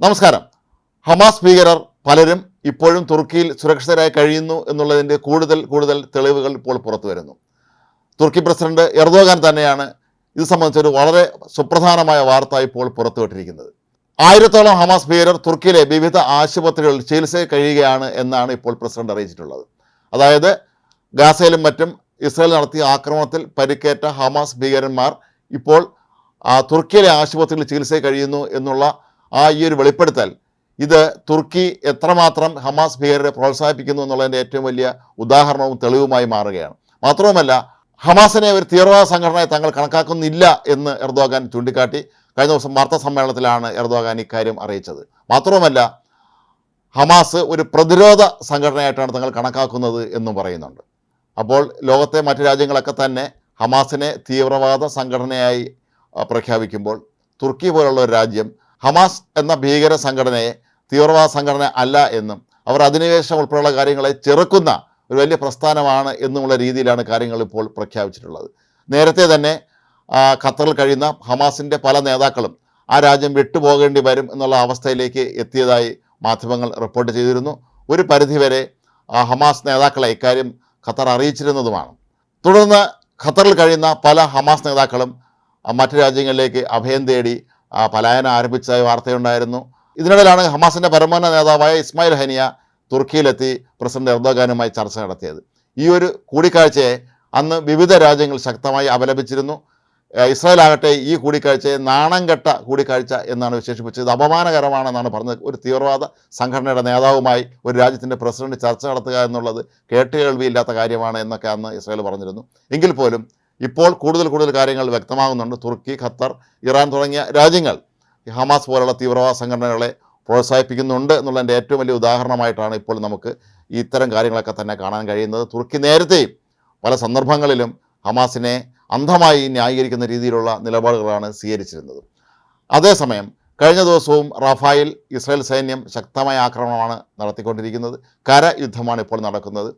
നമസ്കാരം. ഹമാസ് ഭീകരർ പലരും ഇപ്പോഴും തുർക്കിയിൽ സുരക്ഷിതരായി കഴിയുന്നു എന്നുള്ളതിന്റെ കൂടുതൽ കൂടുതൽ തെളിവുകൾ ഇപ്പോൾ പുറത്തു വരുന്നു. തുർക്കി പ്രസിഡന്റ് എർദോഗാൻ തന്നെയാണ് ഇത് സംബന്ധിച്ചൊരു വളരെ സുപ്രധാനമായ വാർത്ത ഇപ്പോൾ പുറത്തുവിട്ടിരിക്കുന്നത്. ആയിരത്തോളം ഹമാസ് ഭീകരർ തുർക്കിയിലെ വിവിധ ആശുപത്രികളിൽ ചികിത്സയിൽ കഴിയുകയാണ് എന്നാണ് ഇപ്പോൾ പ്രസിഡന്റ് അറിയിച്ചിട്ടുള്ളത്. അതായത് ഗാസയിലും മറ്റും ഇസ്രായേൽ നടത്തിയ ആക്രമണത്തിൽ പരിക്കേറ്റ ഹമാസ് ഭീകരന്മാർ ഇപ്പോൾ തുർക്കിയിലെ ആശുപത്രികളിൽ ചികിത്സയിൽ കഴിയുന്നു എന്നുള്ള ആ ഈ ഒരു വെളിപ്പെടുത്തൽ. ഇത് തുർക്കി എത്രമാത്രം ഹമാസ് ഭീകരരെ പ്രോത്സാഹിപ്പിക്കുന്നു എന്നുള്ളതിന്റെ ഏറ്റവും വലിയ ഉദാഹരണവും തെളിവുമായി മാറുകയാണ്. മാത്രവുമല്ല ഹമാസിനെ ഒരു തീവ്രവാദ സംഘടനയെ തങ്ങൾ കണക്കാക്കുന്നില്ല എന്ന് എർദോഗാൻ ചൂണ്ടിക്കാട്ടി കഴിഞ്ഞ ദിവസം വാർത്താ സമ്മേളനത്തിലാണ് എർദോഗാൻ ഇക്കാര്യം അറിയിച്ചത്. മാത്രവുമല്ല ഹമാസ് ഒരു പ്രതിരോധ സംഘടനയായിട്ടാണ് തങ്ങൾ കണക്കാക്കുന്നത് എന്നും പറയുന്നുണ്ട്. അപ്പോൾ ലോകത്തെ മറ്റു രാജ്യങ്ങളൊക്കെ തന്നെ ഹമാസിനെ തീവ്രവാദ സംഘടനയായി പ്രഖ്യാപിക്കുമ്പോൾ തുർക്കി പോലുള്ള ഒരു രാജ്യം ഹമാസ് എന്ന ഭീകര സംഘടനയെ തീവ്രവാദ സംഘടന അല്ല എന്നും അവർ അധിനിവേശം ഉൾപ്പെടെയുള്ള കാര്യങ്ങളെ ചെറുക്കുന്ന ഒരു വലിയ പ്രസ്ഥാനമാണ് എന്നുമുള്ള രീതിയിലാണ് കാര്യങ്ങൾ ഇപ്പോൾ പ്രഖ്യാപിച്ചിട്ടുള്ളത്. നേരത്തെ തന്നെ ഖത്തറിൽ കഴിയുന്ന ഹമാസിന്റെ പല നേതാക്കളും ആ രാജ്യം വിട്ടുപോകേണ്ടി വരും എന്നുള്ള അവസ്ഥയിലേക്ക് എത്തിയതായി മാധ്യമങ്ങൾ റിപ്പോർട്ട് ചെയ്തിരുന്നു. ഒരു പരിധിവരെ ഹമാസ് നേതാക്കളെ ഇക്കാര്യം ഖത്തർ അറിയിച്ചിരുന്നതുമാണ്. തുടർന്ന് ഖത്തറിൽ കഴിയുന്ന പല ഹമാസ് നേതാക്കളും മറ്റു രാജ്യങ്ങളിലേക്ക് അഭയം തേടി പലായനം ആരംഭിച്ചതായി വാർത്തയുണ്ടായിരുന്നു. ഇതിനിടയിലാണ് ഹമാസിന്റെ പരമോന്നത നേതാവായ ഇസ്മായിൽ ഹനിയ തുർക്കിയിലെത്തി പ്രസിഡന്റ് എർദോഗാനുമായി ചർച്ച നടത്തിയത്. ഈ ഒരു കൂടിക്കാഴ്ചയെ അന്ന് വിവിധ രാജ്യങ്ങൾ ശക്തമായി അപലപിച്ചിരുന്നു. ഇസ്രായേൽ ആകട്ടെ ഈ കൂടിക്കാഴ്ചയെ നാണം കെട്ട കൂടിക്കാഴ്ച എന്നാണ് വിശേഷിപ്പിച്ചത്. ഇത് അപമാനകരമാണെന്നാണ് പറഞ്ഞത്. ഒരു തീവ്രവാദ സംഘടനയുടെ നേതാവുമായി ഒരു രാജ്യത്തിന്റെ പ്രസിഡന്റ് ചർച്ച നടത്തുക എന്നുള്ളത് കേട്ടുകേൾവിയില്ലാത്ത കാര്യമാണ് എന്നൊക്കെ അന്ന് ഇസ്രായേൽ പറഞ്ഞിരുന്നു. എങ്കിൽ പോലും ഇപ്പോൾ കൂടുതൽ കൂടുതൽ കാര്യങ്ങൾ വ്യക്തമാകുന്നുണ്ട്. തുർക്കി ഖത്തർ ഇറാൻ തുടങ്ങിയ രാജ്യങ്ങൾ ഹമാസ് പോലുള്ള തീവ്രവാദ സംഘടനകളെ പ്രോത്സാഹിപ്പിക്കുന്നുണ്ട് എന്നുള്ളതിന്റെ ഏറ്റവും വലിയ ഉദാഹരണമായിട്ടാണ് ഇപ്പോൾ നമുക്ക് ഇത്തരം കാര്യങ്ങളൊക്കെ തന്നെ കാണാൻ കഴിയുന്നത്. തുർക്കി നേരത്തെയും പല സന്ദർഭങ്ങളിലും ഹമാസിനെ അന്ധമായി ന്യായീകരിക്കുന്ന രീതിയിലുള്ള നിലപാടുകളാണ് സ്വീകരിച്ചിരുന്നത്. അതേസമയം കഴിഞ്ഞ ദിവസവും റഫായിൽ ഇസ്രായേൽ സൈന്യം ശക്തമായ ആക്രമണമാണ് നടത്തിക്കൊണ്ടിരിക്കുന്നത്. കര യുദ്ധമാണ് ഇപ്പോൾ നടക്കുന്നത്.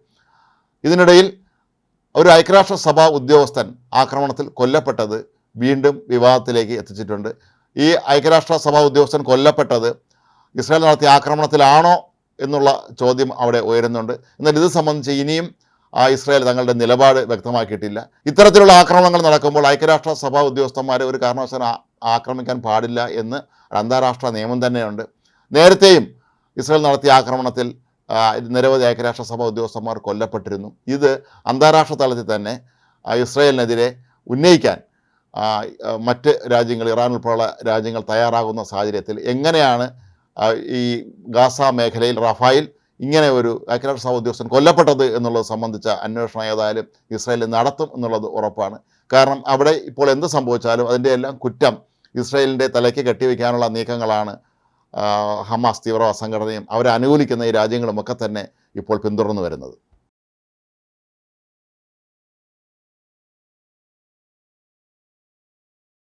ഇതിനിടയിൽ ഒരു ഐക്യരാഷ്ട്രസഭാ ഉദ്യോഗസ്ഥൻ ആക്രമണത്തിൽ കൊല്ലപ്പെട്ടത് വീണ്ടും വിവാദത്തിലേക്ക് എത്തിച്ചിട്ടുണ്ട്. ഈ ഐക്യരാഷ്ട്രസഭാ ഉദ്യോഗസ്ഥൻ കൊല്ലപ്പെട്ടത് ഇസ്രായേൽ നടത്തിയ ആക്രമണത്തിലാണോ എന്നുള്ള ചോദ്യം അവിടെ ഉയരുന്നുണ്ട്. എന്നാൽ ഇത് സംബന്ധിച്ച് ഇനിയും ആ ഇസ്രായേൽ തങ്ങളുടെ നിലപാട് വ്യക്തമാക്കിയിട്ടില്ല. ഇത്തരത്തിലുള്ള ആക്രമണങ്ങൾ നടക്കുമ്പോൾ ഐക്യരാഷ്ട്ര സഭാ ഉദ്യോഗസ്ഥന്മാരെ ഒരു കാരണവശാലും ആക്രമിക്കാൻ പാടില്ല എന്ന് അന്താരാഷ്ട്ര നിയമം തന്നെയുണ്ട്. നേരത്തെയും ഇസ്രായേൽ നടത്തിയ ആക്രമണത്തിൽ നിരവധി ഐക്യരാഷ്ട്രസഭ ഉദ്യോഗസ്ഥന്മാർ കൊല്ലപ്പെട്ടിരുന്നു. ഇത് അന്താരാഷ്ട്ര തലത്തിൽ തന്നെ ഇസ്രയേലിനെതിരെ ഉന്നയിക്കാൻ മറ്റ് രാജ്യങ്ങൾ ഇറാൻ ഉൾപ്പെടെയുള്ള രാജ്യങ്ങൾ തയ്യാറാകുന്ന സാഹചര്യത്തിൽ എങ്ങനെയാണ് ഈ ഗാസ മേഖലയിൽ റഫായിൽ ഇങ്ങനെ ഒരു ഐക്യരാഷ്ട്രസഭ ഉദ്യോഗസ്ഥൻ കൊല്ലപ്പെട്ടത് എന്നുള്ളത് സംബന്ധിച്ച അന്വേഷണം ഏതായാലും ഇസ്രായേൽ നടത്തും എന്നുള്ളത് ഉറപ്പാണ്. കാരണം അവിടെ ഇപ്പോൾ എന്ത് സംഭവിച്ചാലും അതിന്റെ എല്ലാം കുറ്റം ഇസ്രായേലിന്റെ തലയ്ക്ക് കെട്ടിവെക്കാനുള്ള നീക്കങ്ങളാണ് ഹമാസ് തീവ്രവാദ സംഘടനയും അവരെ അനുകൂലിക്കുന്ന ഈ രാജ്യങ്ങളുമൊക്കെ തന്നെ ഇപ്പോൾ പിന്തുടർന്നു വരുന്നത്.